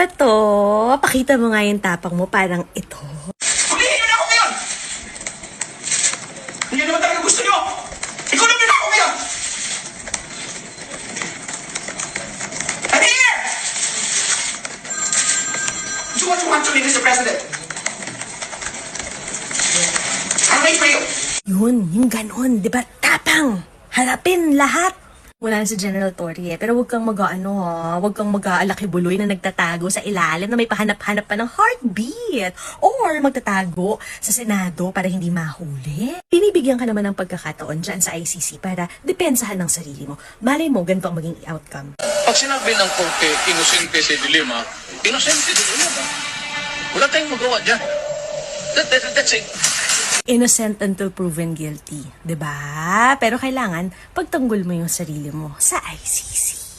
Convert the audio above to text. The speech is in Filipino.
ba to? Pakita mo nga yung tapang mo, parang ito. Hulihin niyo na ako ngayon! Hindi naman talaga gusto niyo! Ikaw na pinako ngayon! I'm here! Do what you want to me, Mr. President. I'll wait for you. Yun, yung ganon, di ba? Tapang! Harapin lahat! Wala si General Torre eh. Pero huwag kang mag-ano ha. Huwag kang mag-aalakibuloy na nagtatago sa ilalim na may pahanap-hanap pa ng heartbeat. Or magtatago sa Senado para hindi mahuli. Binibigyan ka naman ng pagkakataon dyan sa ICC para depensahan ng sarili mo. Malay mo, ganito ang maging outcome. Pag sinabi ng korte, inosente si Dilima, inosente si Dilima. Wala tayong magawa dyan. That, that, that's it. Innocent until proven guilty. 'di ba? Pero kailangan pagtanggol mo yung sarili mo sa ICC.